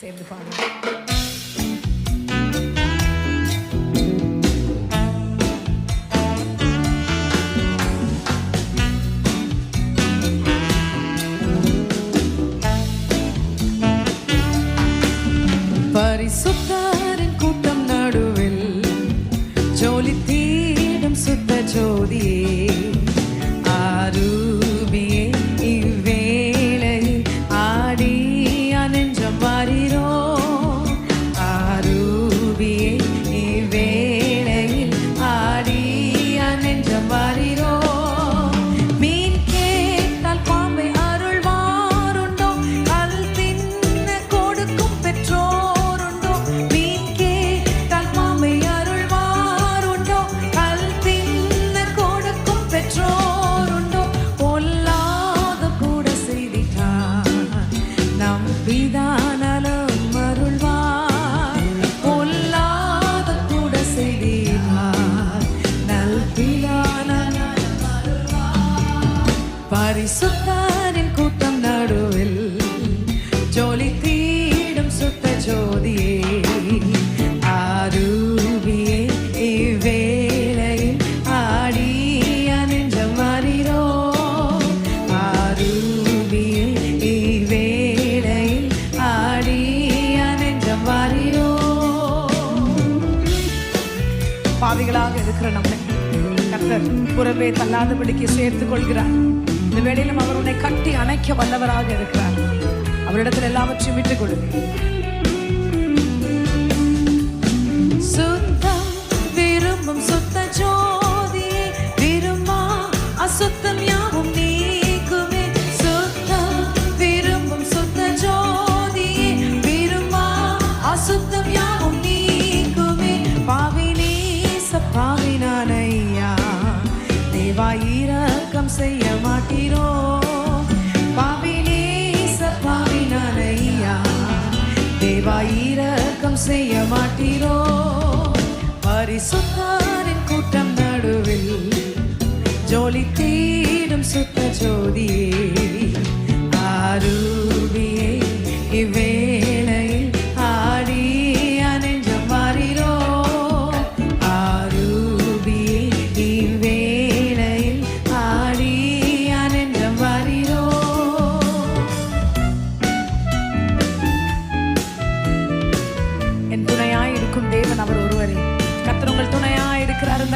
சேர்ந்து பாடுவோம் பரிசுத்தாரின் கூட்டம் நடுவில் ஜோலி தீடும் சுத்த ஜோதியே. பரிசுத்தாரின் கூட்டம் நடுவில் ஜோலி தீடும் சுத்த ஜோதியே ஆரூபியே இவ்வேளையில் ஆடி அணிஞ்சம் மாறிரோ ஆரூபியே இவ்வேளையில் ஆடி அணிஞ்சம் மாறிரோ பாவிகளாக இருக்கிற நம்மை கர்த்தர் புறவே தள்ளாதபடிக்கு சேர்த்துக் கொள்கிறார். இந்த வேளையிலும் அவர் உன்னை கட்டி அணைக்க வல்லவராக இருக்கிறார். அவரிடத்தில் எல்லாவற்றையும் விட்டுக் கொடு சுத்தம் விரும்பும் சுத்த விரும்பா அசுத்தம் யாவும் நீக்குமே. அசுத்தம் யாவும் நீக்குமே. பாவினேச பாவினானையா தேவா இரக்கம் செய்ய மாட்டீரோ? செய்ய மாட்டீரோ? பரிசுத்தாரின் கூட்டம் நடுவில் ஜோலி தீடும் சுத்த ஜோதியே.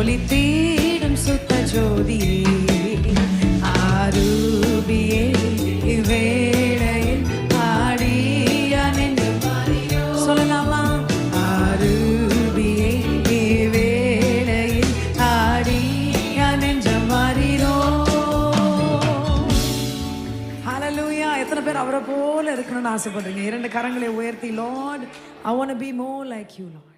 ஜோலி சுத்த ஜோதி. ஆரூபியே இவ்வேளையில் ஆடி அணிந்து சொல்லலாமா? ஆரூபியே இவ்வேளையில் ஆடி அணிஞ்ச மாறிரோ ஹalleluya எத்தனை பேர் அவரை போல இருக்கணும்னு ஆசைப்படுறீங்க? இரண்டு கரங்களை உயர்த்தி lord I want be more like you lord